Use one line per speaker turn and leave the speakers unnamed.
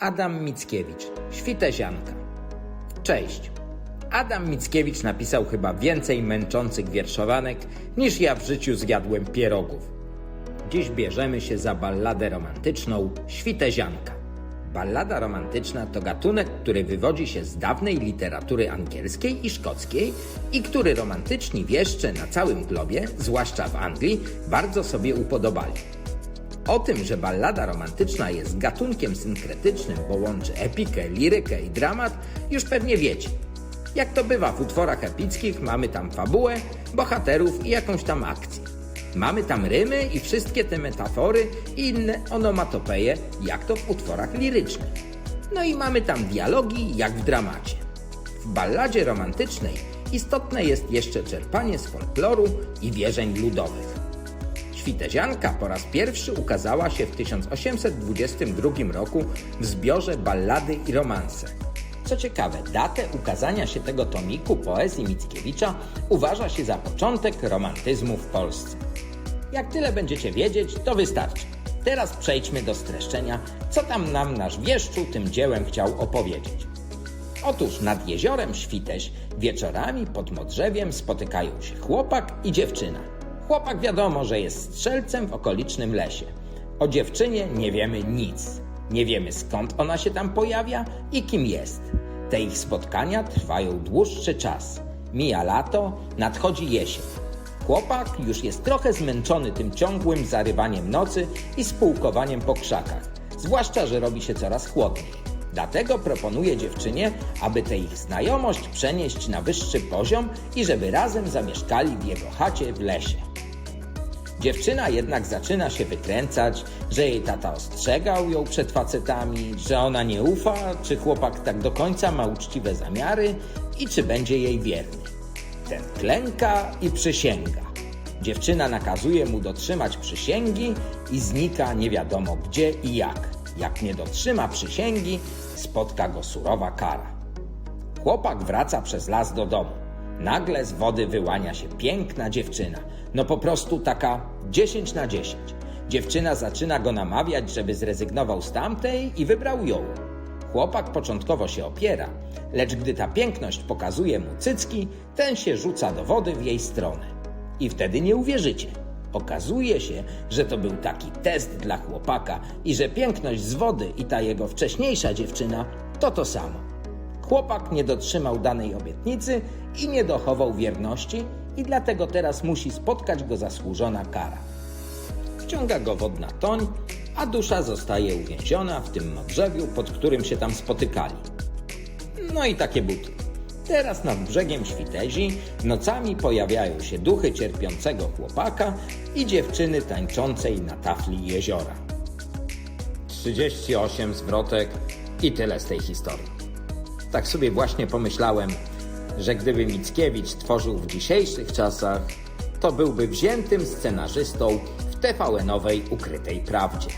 Adam Mickiewicz, Świtezianka. Cześć. Adam Mickiewicz napisał chyba więcej męczących wierszowanek niż ja w życiu zjadłem pierogów. Dziś bierzemy się za balladę romantyczną Świtezianka. Ballada romantyczna to gatunek, który wywodzi się z dawnej literatury angielskiej i szkockiej i który romantyczni wieszcze na całym globie, zwłaszcza w Anglii, bardzo sobie upodobali. O tym, że ballada romantyczna jest gatunkiem synkretycznym, bo łączy epikę, lirykę i dramat, już pewnie wiecie. Jak to bywa w utworach epickich, mamy tam fabułę, bohaterów i jakąś tam akcję. Mamy tam rymy i wszystkie te metafory i inne onomatopeje, jak to w utworach lirycznych. No i mamy tam dialogi, jak w dramacie. W balladzie romantycznej istotne jest jeszcze czerpanie z folkloru i wierzeń ludowych. Świtezianka po raz pierwszy ukazała się w 1822 roku w zbiorze Ballady i romanse. Co ciekawe, datę ukazania się tego tomiku poezji Mickiewicza uważa się za początek romantyzmu w Polsce. Jak tyle będziecie wiedzieć, to wystarczy. Teraz przejdźmy do streszczenia, co tam nam nasz wieszczu tym dziełem chciał opowiedzieć. Otóż nad jeziorem Świteś wieczorami pod modrzewiem spotykają się chłopak i dziewczyna. Chłopak wiadomo, że jest strzelcem w okolicznym lesie. O dziewczynie nie wiemy nic. Nie wiemy skąd ona się tam pojawia i kim jest. Te ich spotkania trwają dłuższy czas. Mija lato, nadchodzi jesień. Chłopak już jest trochę zmęczony tym ciągłym zarywaniem nocy i spółkowaniem po krzakach, zwłaszcza, że robi się coraz chłodniej. Dlatego proponuje dziewczynie, aby tę ich znajomość przenieść na wyższy poziom i żeby razem zamieszkali w jego chacie w lesie. Dziewczyna jednak zaczyna się wykręcać, że jej tata ostrzegał ją przed facetami, że ona nie ufa, czy chłopak tak do końca ma uczciwe zamiary i czy będzie jej wierny. Ten klęka i przysięga. Dziewczyna nakazuje mu dotrzymać przysięgi i znika nie wiadomo gdzie i jak. Jak nie dotrzyma przysięgi, spotka go surowa kara. Chłopak wraca przez las do domu. Nagle z wody wyłania się piękna dziewczyna. No po prostu taka 10 na 10. Dziewczyna zaczyna go namawiać, żeby zrezygnował z tamtej i wybrał ją. Chłopak początkowo się opiera, lecz gdy ta piękność pokazuje mu cycki, ten się rzuca do wody w jej stronę. I wtedy nie uwierzycie. Okazuje się, że to był taki test dla chłopaka i że piękność z wody i ta jego wcześniejsza dziewczyna to to samo. Chłopak nie dotrzymał danej obietnicy i nie dochował wierności, i dlatego teraz musi spotkać go zasłużona kara. Wciąga go wodna toń, a dusza zostaje uwięziona w tym modrzewiu, pod którym się tam spotykali. No i takie buty. Teraz nad brzegiem Świtezi nocami pojawiają się duchy cierpiącego chłopaka i dziewczyny tańczącej na tafli jeziora. 38 zwrotek i tyle z tej historii. Tak sobie właśnie pomyślałem, że gdyby Mickiewicz tworzył w dzisiejszych czasach, to byłby wziętym scenarzystą w TVN-owej Ukrytej Prawdzie.